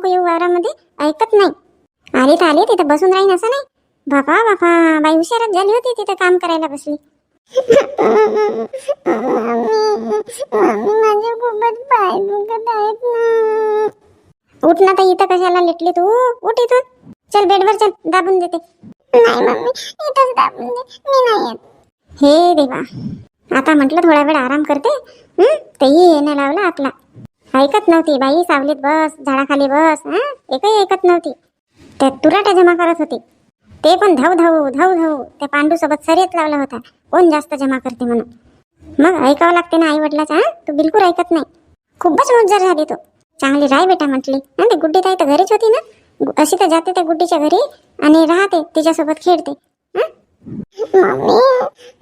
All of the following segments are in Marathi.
नको येऊ वावरामध्ये ऐकत नाही. आली तर आली तिथं बसून राहीन असं नाही. बापा बापा बाई हुशारच झाली होती तिथं काम करायला बसली. माझे खूपच पाय दुखत आहेत ना. उठ ना तर इथं कशाला लेटली तू? उठ इथून. चल बेडवर चल दाबून देते. नाही मम्मी इथंच दाबून दे. मी नाही येत. हे देवा. आता म्हटलं थोडा वेळ आराम करते. हं? तेही येणं लावला आपला. ऐकत नव्हती बाई सावलीत बस झाडाखाली बस एकही ऐकत नव्हती. त्या तुराट्या जमा करत होती. ते पण धाव धावू धाव धावू त्या पांडू सोबत शर्यत लावला होता. कोण जास्त जमा करते म्हणून? मग ऐकावं लागते ना आई वडिलाचा तू बिलकुल ऐकत नाही. खूपच मज्जर झाली तो. चांगली राय बेटा म्हटली. हं, ते गुड्डी ताई तर घरीच होती ना? अशी तर जाते त्या गुड्डीच्या घरी आणि राहते तिच्यासोबत खेळते. मम्मी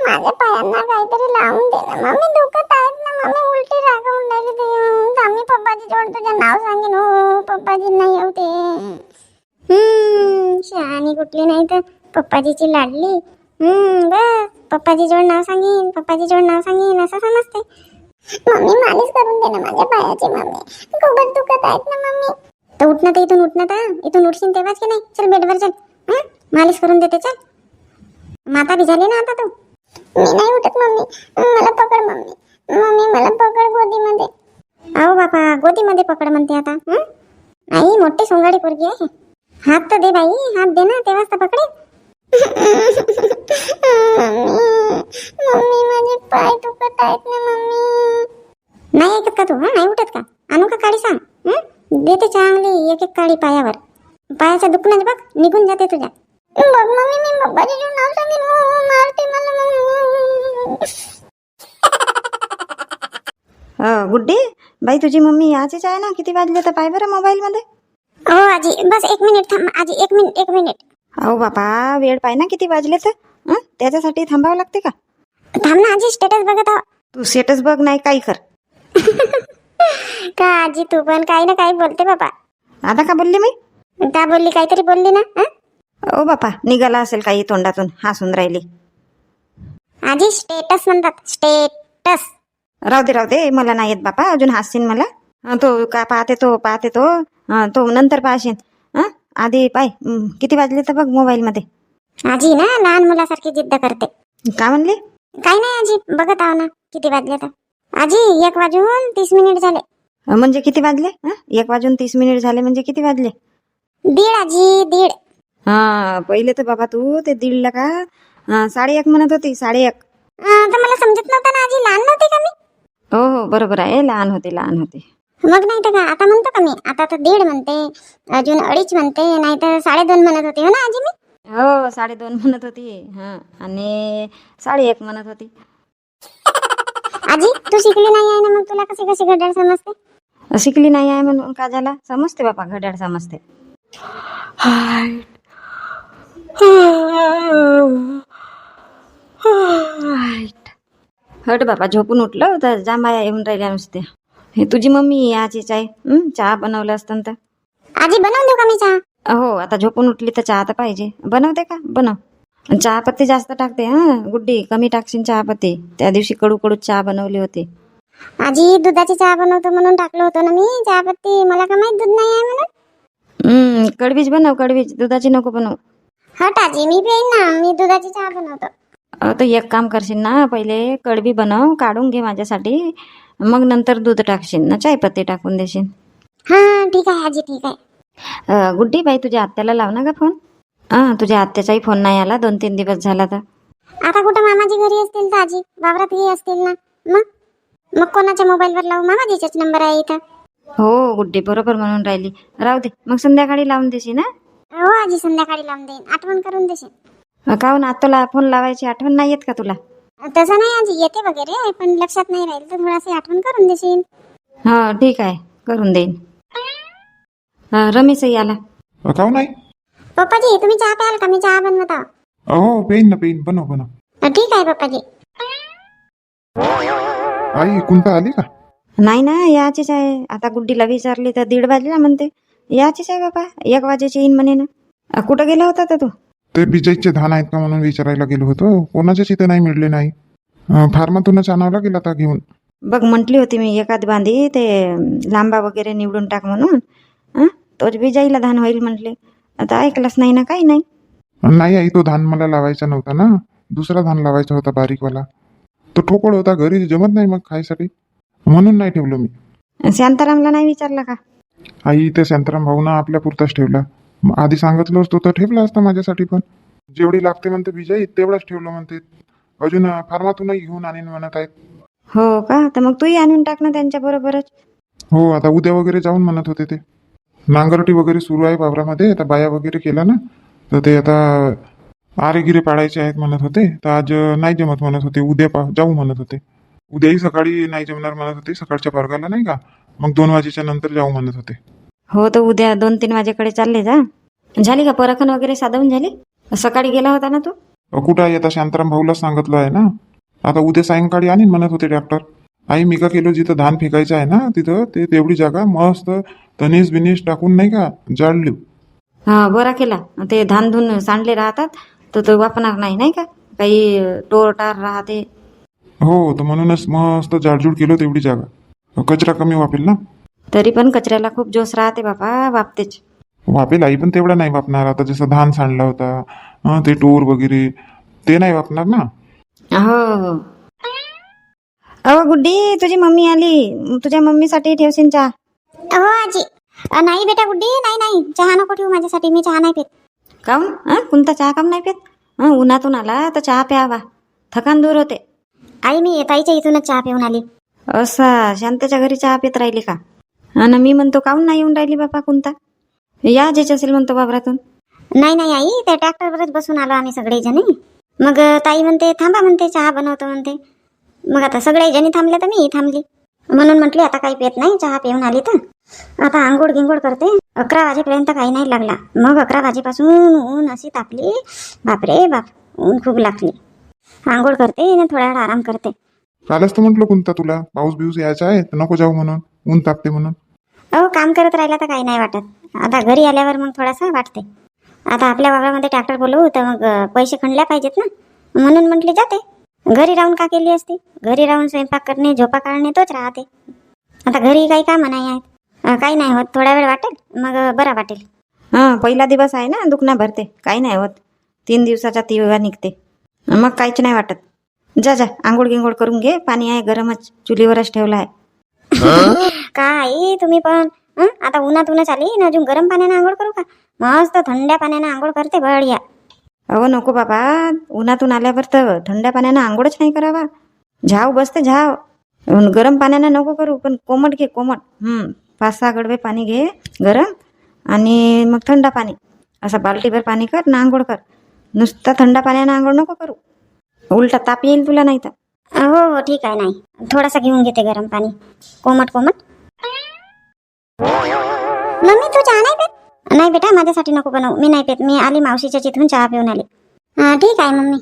माझ्या पायांना काहीतरी लावून दे ना. मम्मी दुखत आहेत ना. मम्मी उलटी रागवून राहिली ते. आम्ही पप्पाजी जोड तुझं नाव सांगेन. हो पप्पाजी नाही येऊ हम्म शहाणी कुठली नाही तर पप्पाजीची लाडली. हम्म बस पप्पाजी जोड नाव सांगेन. पप्पाजी जोड नाव सांगेन असं समजते. मम्मी मालिश करून दे ना माझ्या पायाची मम्मी. खूपच दुखत आहेत ना मम्मी. तर उठणं तर इथून उठणं तर. इथून उठशील तेव्हाच की नाही? चल बेडवर चल. मालिश करून देते चल. माता झाली ना आता तू? मी नाही उठत मम्मी. मला पकड मम्मी. मम्मी मला पकड गोदीमध्ये. अहो बापा गोदीमध्ये पकड म्हणते आता हं? आई मोठी सोंगाडी पोरगी आहे. हात तर दे बाई हात दे ना तेव्हाच तर पकडे मम्मी माझे पाय दुखत आहेत ना मम्मी. नाही ऐकत का तू हा? नाही उठत का? आणू का काळी सांग हं? देते चांगली एक एक काळी पायावर. पायाचं दुखणं बघ निघून जाते तुझ्या. बघ मम्मी मी पप्पाची नाव सांगेन हो, हो, मारते मला मम्मी. अ, गुड्डी बाई तुझी मम्मी याचीच आहे ना? किती वाजले तर पाय बरं मोबाईलमध्ये? हो आजी बस एक मिनिट थांब आजी एक मिनिट एक मिनिट. अहो बापा वेळ पाय ना किती वाजले तर? त्याच्यासाठी थांबावं लागते का? थांब ना आजी स्टेटस बघत आहो. तू सेटच बघ नाही काही कर. का आजी तू पण काही ना काही बोलते बाबा आता का बोलली मी? का बोलली काहीतरी बोलली ना हं? ओ बापा निघाला असेल काही तोंडातून हसून राहिली. आजी स्टेटस म्हणतात स्टेटस राहू दे राहू दे मला नाही येत बापा अजून हसशील मला. तो का पाहते तो पाहते तो. तो नंतर पाहशील हं? आधी पाय हं, किती वाजले तर बघ मोबाईलमध्ये. आजी ना लहान मुलासारखी जिद्द करते. का म्हणले? काही नाही आजी बघत आहो ना किती वाजले तर. आजी एक वाजून तीस मिनिट झाले. अं, म्हणजे किती वाजले? एक वाजून तीस मिनिट झाले म्हणजे किती वाजले? दीड आजी दीड. हा पहिले तर बाबा तू ते दीडला का हा, साडे एक म्हणत होती साडे एक तर मला समजत नव्हतं ना आजी लहान नव्हते का मी? हो हो बरोबर आहे लहान होते लहान होते. मग नाही तर का आता म्हणतो का मी? आता तर दीड म्हणते अजून अडीच म्हणते नाही तर साडेदोन म्हणत होते हो ना आजी मी? हो साडेदोन म्हणत होती हा आणि साडे एक म्हणत होती. आजी तू शिकली नाही आहे ना मग तुला कशी कशी घड्याळ समजते? शिकली नाही आहे म्हणून का झाला? समजते बापा घड्याळ समजते. हट बाबा झोपून उठलं तर जांबाया येऊन राहिल्या नुसत्या हे तुझी मम्मी आहे हं, चहा बनवलं असतं तर. आजी बनवून देऊ का मी चहा? हो आता झोपून उठली तर चहा तर पाहिजे. बनवते का? बनव. चहा पत्ती जास्त टाकते हा गुड्डी. कमी टाकशील चहा पत्ती त्या दिवशी कडू कडू चहा बनवली होती. आजी दुधाची चहा बनवतो म्हणून टाकलं होतं ना मी चहा पत्ती मला का माहीत दूध नाही आहे म्हणून? कडवीच बनव कडवीच. दुधाची नको बनव. हट आजी मी पेन ना मी दुधाची चहा बनवतो. तर एक काम करशील ना पहिले कडवी बनव काढून घे माझ्यासाठी मग नंतर दूध टाकशील ना चायपत्ती टाकून देशील. हा ठीक आहे आजी ठीक आहे. गुड्डी बाई तुझ्या आत्याला लाव ना का फोन. हा तुझ्या आत्याचाही फोन नाही आला दोन तीन दिवस झाला तर. आता कुठं मामाजी घरी असतील तर आजी वावरात घरी असतील ना. मग? मग कोणाच्या मोबाईलवर लावू? मामाजीचाच नंबर आहे इथं. हो गुड्डी बरोबर म्हणून राहिली. राहू दे मग संध्याकाळी लावून देशील ना हो आजी संध्याकाळी लावून देईन. आठवण करून देशील. काहून? आत्ताला फोन लावायची आठवण नाही येत का तुला? तसं नाही आजी. येते वगैरे पण लक्षात नाही राहील तर थोडासा आठवण करून देशील. हा ठीक आहे. करून देईन. हा, रमेशही आला. काहून नाही? पप्पाजी तुम्ही चहा प्याल का? मी चहा बनवत हो पेन ना पेन बनव बनव. ठीक आहे पप्पाजी. आई कुंता आली का? नाही ना याचीच आहे. आता गुड्डीला विचारली तर दीड वाजला म्हणते. याचीच आहे बाबा. एक वाजेची येईन म्हणे ना. कुठं गेला होता तर तू? ते बिजाईचे धान आहेत का म्हणून विचारायला गेलो होतो. कोणाच्याच इथे नाही मिळले नाही. फार्मातूनच आणावं लागेल आता घेऊन. बघ म्हटली होती मी एखाद बांधी ते लांबा वगैरे निवडून टाक म्हणून. हं? तोच बिजाईला धान होईल म्हटले. आता ऐकलंच नाही ना काही नाही. नाही आई तो धान मला लावायचा नव्हता ना. दुसरा धान लावायचा होता बारीकवाला. तो ठोकळ होता घरी जमत नाही मग खायसाठी. म्हणून नाही ठेवलं मी. शांतारामला नाही विचारलं का? आई ते शांताराम भाऊना आपल्या पुरताच ठेवला. आधी सांगितलं असतो तर ठेवला असता माझ्यासाठी पण. जेवढी लागते म्हणते बिजाई तेवढाच ठेवलं म्हणते. अजून फार्मातूनही घेऊन आणीन म्हणत आहेत. हो का? तर मग तूही आणून टाक ना त्यांच्या बरोबरच. हो आता उद्या वगैरे जाऊन म्हणत होते ते. नांगरटी वगैरे सुरू आहे वावरामध्ये आता बाया वगैरे केला ना तर ते आता आरे गिरे पाडायचे आहेत म्हणत होते. तर आज नाही जमत म्हणत होते. उद्या पा जाऊ म्हणत होते. उद्याही सकाळी नाही जमणार म्हणत होते सकाळच्या वर्गाला नाही का? मग दोन वाजेच्या नंतर जाऊ म्हणत होते. हो तर उद्या दोन तीन वाजेकडे चालले जा. झाली का परखण वगैरे साधवून झाली? सकाळी गेला होता ना तू? अ, कुठं आहे? आता शांताराम भाऊला सांगितलं आहे ना. आता उद्या सायंकाळी आणीन म्हणत होते डॉक्टर. आई मी का केलो जिथं धान फेकायचं आहे ना तिथं ते तेवढी जागा मस्त तनीस बिनीस टाकून नाही का जाळली. हा बरा केला. ते धान धुन सांडले राहतात तर तो वापरणार नाही नाही का? काही टोर टार राहते. हो तर म्हणूनच मस्त जाडजूड केलं तेवढी जागा. कचरा कमी वापेल ना? तरी पण कचऱ्याला खूप जोश राहते बापा बापतेच वापेल आई पण तेवढा नाही वापणार. आता जसं धान सांडला होता हं, ते टोर वगैरे ते नाही वापणार ना? हो हो. अहो गुड्डी तुझी मम्मी आली. तुझ्या मम्मीसाठी ठेवशील चहा? हो आजी. अ, नाही बेटा गुड्डी नाही नाही. चहा नको ठेवू माझ्यासाठी. मी चहा नाही पित. काऊन? हं? कोणता चहा काम नाही पित? हं, उन्हातून आला तर चहा प्यावा. थकान दूर होते. आई मी ताईच्या इथूनच चहा पिऊन आली. असा शांताच्या घरी चहा पित राहिली का? आणि मी म्हणतो काहून नाही येऊन राहिली बापा कोणता या जेच असेल म्हणतो बाबरातून नाही नाही आई त्या ट्रॅक्टरवरच बसून आलो आम्ही सगळे जणी मग ताई म्हणते थांबा म्हणते चहा बनवतो म्हणते. मग आता सगळे जणी थांबले तर मी थांबली. म्हणून म्हटली आता काही पेत नाही चहा पिऊन आली तर. आता आंघोळ गिंगोळ करते. अकरा वाजेपर्यंत काही नाही लागला. मग अकरा वाजेपासून ऊन अशी तापली. बापरे बाप ऊन खूप लागली. आंघोळ करते आणि थोडा वेळ आराम करते. कालच तर म्हटलं कोणता तुला पाऊस बिऊस यायचा आहे तर नको जाऊ म्हणून ऊन तापते म्हणून. अहो काम करत राहिला तर काही नाही वाटत. आता घरी आल्यावर मग थोडासा वाटते आता आपल्या वावरामध्ये ट्रॅक्टर बोलवू तर मग पैसे खणल्या पाहिजेत ना. म्हणून म्हटले जाते. घरी राहून का केली असती? घरी राहून स्वयंपाक करणे झोपा काढणे तोच राहते. आता घरी काही कामं नाही आहेत. काही नाही होत. थोडा वेळ वाटेल मग बरा वाटेल. हां पहिला दिवस आहे ना दुखणं भरते. काही नाही होत. तीन दिवसाचा तिवा निघते. मग काहीच नाही वाटत. जा जा आंघोळ गिंघोळ करून घे. पाणी आहे गरमच. चुलीवरच ठेवलं आहे. काय तुम्ही पण? आता उन्हात उन्हाच आली ना अजून गरम पाण्याने आंघोळ करू का? मस्त थंड्या पाण्याने आंघोळ करते बढिया अहो नको बाबा. उन्हातून आल्यावर तर थंड पाण्यानं आंघोळच नाही करावा. झाव बसते झाव. गरम पाण्यानं नको करू पण कोमट घे कोमट. पाच सहा गडवे पाणी घे गरम. आणि मग थंड पाणी. असं बाल्टीभर पाणी कर ना आंघोळ कर. नुसतं थंड पाण्यानं आंघोळ नको करू. उलटा ताप येईल तुला नाही तर. हो हो ठीक आहे नाही. थोडासा घेऊन घेते गरम पाणी. कोमट कोमट. मम्मी तू चहा नाही पेत? नाही बेटा माझ्यासाठी नको बनवू. मी नाही पेत. मी आली मावशीच्या चिथून चहा पिऊन आली. हा ठीक आहे मम्मी.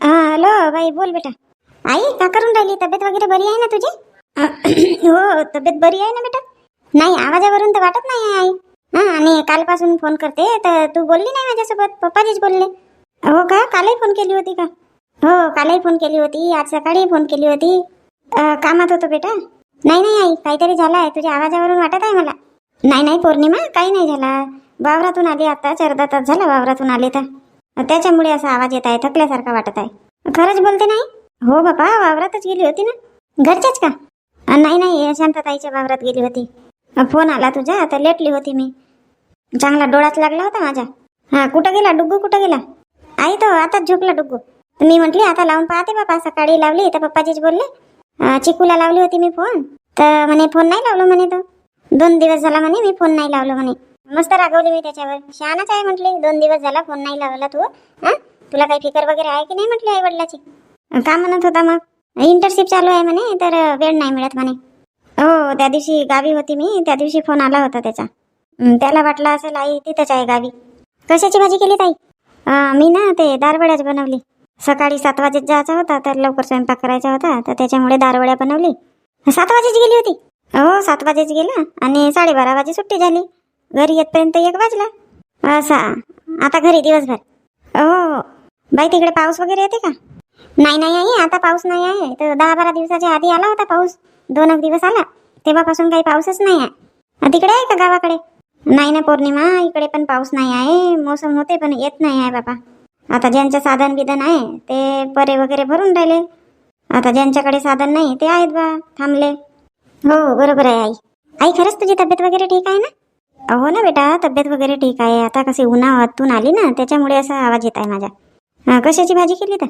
हा हॅलो बाई बोल बेटा. आई का करून राहिली? तब्येत वगैरे बरी आहे ना तुझी? हो तब्येत बरी आहे ना बेटा? नाही आवाजावरून तर वाटत नाही आहे आई. हा आणि कालपासून फोन करते तर तू बोलली नाही माझ्यासोबत? पप्पाजीच बोलले. हो का? कालही फोन केली होती का? हो कालही फोन केली होती. आज सकाळी फोन केली होती. कामात होतो बेटा. नाही नाही आई काहीतरी झालं आहे तुझ्या आवाजावरून वाटत आहे मला? नाही नाही पौर्णिमा काही नाही झाला. वावरातून आली आता अर्धा तास झाला वावरातून आले तर. त्याच्यामुळे असा आवाज येत आहे थकल्यासारखा वाटत आहे. खरंच बोलते नाही? हो बाबा वावरातच गेली होती ना? घरच्याच का? नाही नाही शांतताईच्या वावरात गेली होती. फोन आला तुझा तर लेटली होती मी. चांगला डोळाच लागला होता माझा. हा कुठं गेला? डुग्गू कुठं गेला? आई तो आताच झोपला डुग्गू. मी म्हटली आता लावून पाहते बापा सकाळी लावली तर पप्पाजीच बोलले. चिकूला लावली होती मी फोन. तर म्हणे फोन नाही लावलो म्हणे तो. दोन दिवस झाला म्हणे मी फोन नाही लावलो म्हणे. मस्त रागवली मी त्याच्यावर. शहाणाच आहे म्हटले. दोन दिवस झाला फोन नाही लावला तू हा? तुला काही फिकर वगैरे आहे की नाही म्हटली आई वडिलाची. का म्हणत होता मग? इंटर्नशिप चालू आहे म्हणे तर वेळ नाही मिळत म्हणे. हो त्या दिवशी गावी होती मी. त्या दिवशी फोन आला होता त्याचा. त्याला वाटला असेल आई तिथंच आहे गावी. कशाची भाजी केली ताई? मी ना ते दारवड्याच बनवली. सकाळी सात वाजेत जायचा होता तर लवकर स्वयंपाक करायचा होता तर त्याच्यामुळे दारवड्या बनवली. सात वाजेच गेली होती? हो सात वाजेच गेला आणि साडेबारा वाजे सुट्टी झाली. घरी येतपर्यंत एक वाजला. असा. आता घरी दिवसभर. हो, हो हो बाई तिकडे पाऊस वगैरे येते का? नाही नाही आहे. आता पाऊस नाही आहे. तर दहा बारा दिवसाच्या आधी आला होता पाऊस. दोन एक दिवस आला. तेव्हापासून काही पाऊसच नाही आहे. तिकडे आहे का गावाकडे? नाही ना पौर्णिमा इकडे पण पाऊस नाही आहे मोसम होते पण येत नाही आहे बाबा. आता ज्यांचं साधन बिधन आहे ते परे वगैरे भरून राहिले. आता ज्यांच्याकडे साधन नाही ते आहेत बा थांबले. हो बरोबर आहे आई. आई खरंच तुझी तब्येत वगैरे ठीक आहे ना? हो ना बेटा तब्येत वगैरे ठीक आहे. आता कसे उन्हातून आली ना त्याच्यामुळे असा आवाज येत आहे माझा. कशाची भाजी केली तर?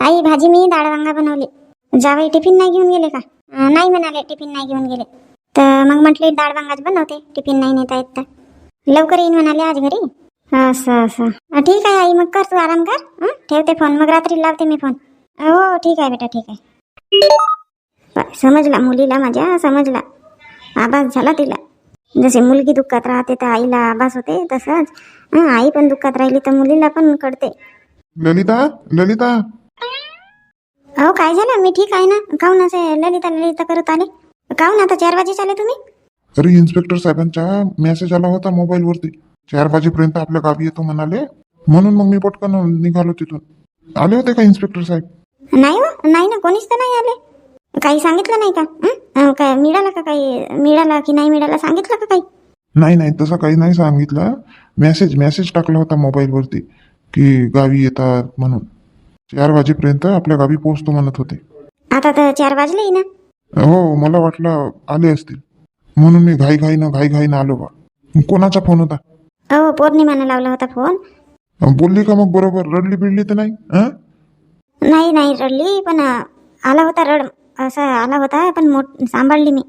आई भाजी मी डाळ वांगा बनवली. जावई टिफिन नाही घेऊन गेले का? नाही म्हणाले टिफिन नाही घेऊन गेले. तर मग म्हटले डाळ वांगाच बनवते टिफिन नाही नेता येत तर. लवकर येईन म्हणाले आज घरी. असं असं. ठीक आहे आई मग कर तू आराम कर. हं? ठेवते फोन. मग रात्री लावते मी फोन. हो ठीक आहे बेटा ठीक आहे. समजला मुलीला माझ्या समजला. आभास झाला तिला. जसे मुलगी दुःखात राहते तर आईला आभास होते तसंच. हं, आई पण दुःखात राहिली तर मुलीला पण कळते. ललिता ललिता अहो काय झालं? मी ठीक आहे ना? काहून असे ललिता ललिता करत आले? काहून आता चार वाजे चाले तुम्ही? अरे इन्स्पेक्टर साहेबांचा मेसेज आला होता मोबाईलवरती चार वाजेपर्यंत आपल्या गावी येतो म्हणाले. म्हणून मग मी पटकन निघालो तिथून. आले होते का इन्स्पेक्टर साहेब? नाही हो नाही ना कोणीच तर नाही आले. काही सांगितलं नाही का? काय मिळाला का काही? मिळाला की नाही मिळाला सांगितलं का काही? नाही नाही तसं काही नाही सांगितलं. मेसेज मेसेज टाकला होता मोबाईलवरती की गावी येतात म्हणून. चार वाजेपर्यंत आपल्या गावी पोहोचतो म्हणत होते. आता तर चार वाजले ना. हो मला वाटलं आले असतील. म्हणून मी घाईघाईनं घाईघाईनं आलो बा. कोणाचा फोन होता? अहो पौर्णिमानं लावला होता फोन. बोलली का मग बरोबर? रडली बिडली तर नाही? हं? नाही नाही रडली पण अं, आला होता रड असा आला होता पण मोठ सांभाळली मी.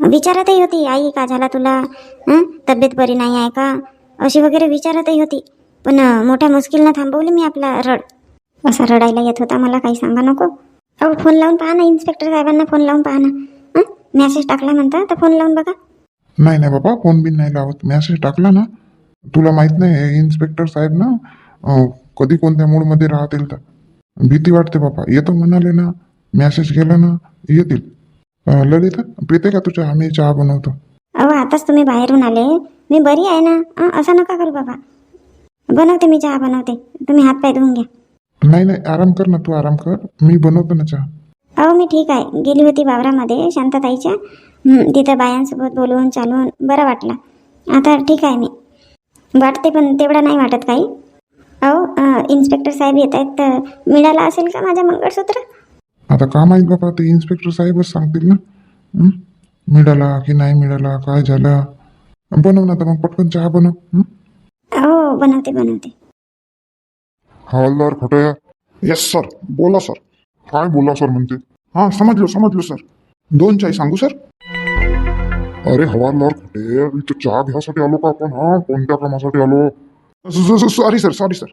विचारतही होती आई का झाला तुला? हं? तब्येत बरी नाही आहे का? अशी वगैरे विचारतही होती पण अं, मोठ्या मुश्किलनं थांबवली मी आपला रड. असा रडायला येत होता मला काही सांगा नको. अहो फ़ोन लावून पहा ना इन्स्पेक्टर साहेबांना फ़ोन लावून पहा ना. मेसेज टाकला म्हणता तर फ़ोन लावून बघा. नाही नाही बाबा फ़ोन बिन नाही लावत. मेसेज टाकला ना तुला माहित नाही इन्स्पेक्टर साहेब ना अं, कधी कोणत्या मूडमध्ये राहतील तर. भीती वाटते बाबा. येतो म्हणाले ना मेसेज केला ना येतील. अं, ललिता पेते का तुझ्या? आम्ही चहा बनवतो. अहो आताच तुम्ही बाहेरून आले. मी बरी आहे ना. अं, असं नका करू बाबा. बनवते मी चहा बनवते. तुम्ही हात पाय धुवून घ्या. नाही नाही आराम कर ना तू आराम कर. मी बनवतो ना चहा. अहो मी ठीक आहे. गेली होती वावरामध्ये शांतताईच्या. हं, तिथं बायांसोबत बोलवून चालवून बरं वाटलं. आता ठीक आहे मी. वाटते पण तेवढं नाही वाटत काही. अहो अं, इन्स्पेक्टर साहेब येत आहेत तर मिळाला असेल का माझं मंगळसूत्र? आता का माहीत बाबा ते इन्स्पेक्टर साहेबच सांगतील ना. हं? मिळाला की नाही मिळाला काय झालं? बनव ना तर मग पटकन चहा बनव. हं? हो बनवते बनवते. हवालदार खोटे येस सर बोला सर काय बोला सर म्हणते हाँ समजलो समजलो सर दोन चाय सांगू सर अरे हवालदार खोटे इथं चहा घ्यासाठी आलो का आपण? हा कोणत्या कामासाठी आलो? सॉरी सर सॉरी सर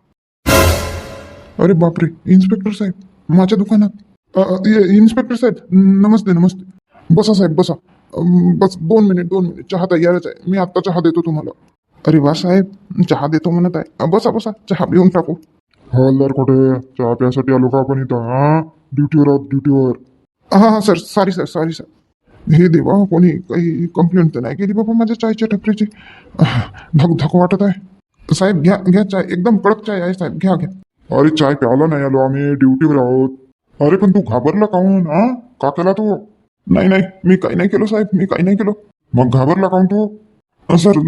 अरे बापरे. इन्स्पेक्टर साहेब माझ्या दुकानात. अ, अ, ये- इन्स्पेक्टर साहेब नमस्ते नमस्ते. बसा साहेब बसा. अम, बस दोन मिनिट दोन मिनिट. चहा तयारच आहे मी आत्ता चहा देतो तुम्हाला. अरे वा साहेब. चहा देतो म्हणत आहे. अ, बसा बसा. चहा पिऊन टाकू. हवालदार खोटे चहा प्यासाठी आलो का आपण इथं हा। ड्युटीवर आहोत ड्युटीवर हाँ। हाँ sir sorry sir sorry sir हे देवा कोणी काही कंप्लेंट तर नाही केली बाबा माझ्या चायच्या टपरीची धक धक वाटत आहे साहेब घ्या घ्या चाय, एकदम कडक चाय आहे साहेब घ्या घ्या अरे, चाय प्यायला नाही आलो आम्ही ड्युटीवर आहोत अरे पण तू घाबरला काहून हा का केला तू? नाही नाही, मी काही नाही केलं, साहेब, मी काही नाही केलं। मग घाबरला काहून तू? सर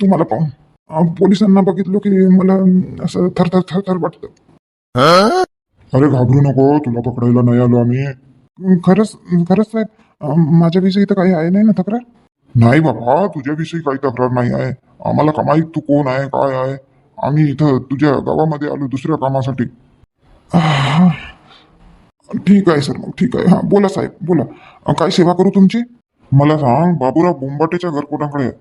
तुम्हाला पाहून अ, पोलिसांना बघितलं की मला असं थरथर थरथर वाटतं. अरे घाबरू नको तुला पकडायला नाही आलो आम्ही. खरंच खरंच साहेब अ, माझ्याविषयी तर काही आहे नाही ना तक्रार? नाही बाबा तुझ्याविषयी काही तक्रार नाही आहे. आम्हाला का माहीत तू कोण आहे काय आहे? आम्ही इथं तुझ्या गावामध्ये आलो दुसऱ्या कामासाठी. आह, ठीक आहे सर मग ठीक आहे. हां बोला साहेब बोला. अ, काय सेवा करू तुमची? मला सांग बाबूराव बोंबाटेच्या घर कोणाकडे आहे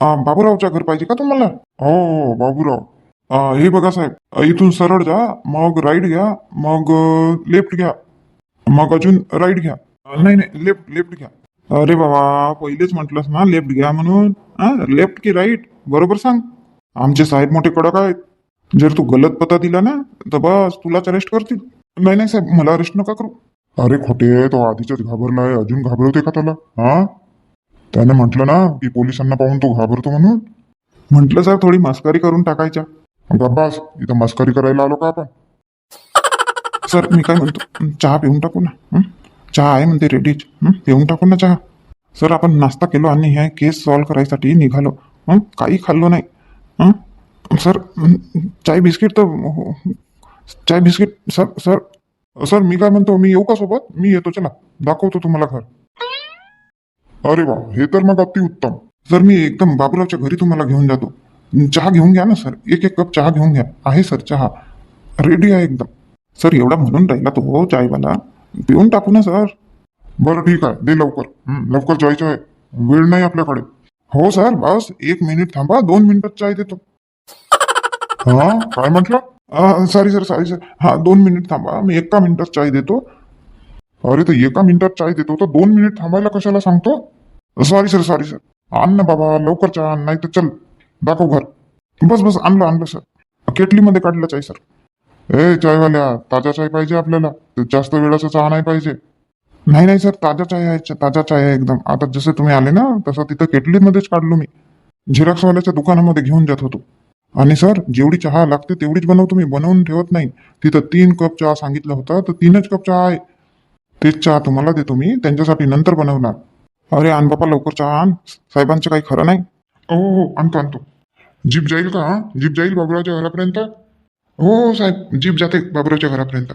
अ, बाबूरावच्या घर पाहिजे का तुम्हाला? हो, हो बाबूराव. हे बघा साहेब इथून सरळ जा मग राईट घ्या मग लेफ्ट घ्या. मग अजून राईट घ्या. नाही नाही लेफ्ट लेफ्ट घ्या. अरे बाबा पहिलेच म्हटलंस ना लेफ्ट घ्या म्हणून. हा लेफ्ट की राईट बरोबर सांग. आमचे साहेब मोठे कडक आहेत. जर तू गलत पत्ता दिला ना तर बस तुलाच अरेस्ट करतील. नाही नाही साहेब मला अरेस्ट नका करू. अरे खोटे तो आधीच घाबरलाय अजून घाबरवते का त्याला? हा त्याने म्हटलं ना की पोलिसांना पाहून तो घाबरतो म्हणून म्हटलं सर थोडी मस्करी करून टाकायच्या गब्बास इथं मस्करी करायला आलो का आपण सर मी काय म्हणतो चहा पिऊन टाकू ना हं? चहा आहे म्हणते रेडीच हं? पिऊन टाकू ना चहा सर आपण नाश्ता केलो आणि ह्या केस सॉल्व करायसाठी निघालो हं? काही खाल्लो नाही हं? सर हं, चाय बिस्किट तर हो, हो, चाय बिस्किट सर सर सर मी काय म्हणतो मी येऊ का सोबत मी येतो चला दाखवतो तुम्हाला घर अरे वा मग अति उत्तम. सर, मी एकदम बाबूरावच्या घरी तुम्हाला घेऊन जातो. चहा घेऊन घ्या ना, सर. एक एक कप चहा घेऊन घ्या. आहे, सर, चहा. रेडी आहे एकदम. सर, एवढा म्हणून राहिला तो चायवाला. पिऊन टाकू ना, सर. बरं, ठीक आहे. दे लवकर. लवकर जायचं आहे वेळ नाही आपल्याकडे. हो, सर, बस. एक मिनिट थांबा. दोन मिनिटात चाय देतो. हा, काय म्हटलं? सॉरी सर सॉरी सर हा, दोन मिनिट थांबा. मी एका मिनिटात चाय देतो. अरे तर एका मिनिटात चाय देतो तर दोन मिनिट थांबायला कशाला सांगतो? सॉरी सर सॉरी सर आण ना बाबा लवकर चहा आण नाही तर चल दाखव घर. बस बस आणलं आणलं सर केटलीमध्ये काढलं चाय सर ए चायवाल्या ताजा चाय पाहिजे आपल्याला. जास्त वेळाचा चहा नाही पाहिजे. नाही नाही सर ताजा चाय आहे ताजा चाय आहे एकदम. आता जसे तुम्ही आले ना तसं तिथं केटलीमध्येच काढलो मी. झेरॉक्सवाल्याच्या दुकानामध्ये घेऊन जात होतो. आणि सर जेवढी चहा लागते तेवढीच बनवतो मी बनवून ठेवत नाही. तिथं तीन कप चहा सांगितलं होतं तर तीनच कप चहा आहे. तेच चहा तुम्हाला देतो मी त्यांच्यासाठी नंतर बनवणार. अरे आण बापा लवकर चहा आण. साहेबांचं काही खरं नाही. हो हो, हो आणतो आणतो. जीप जाईल का जीप जाईल बाबुराच्या घरापर्यंत? हो हो साहेब जीप जाते बाबुरावच्या घरापर्यंत.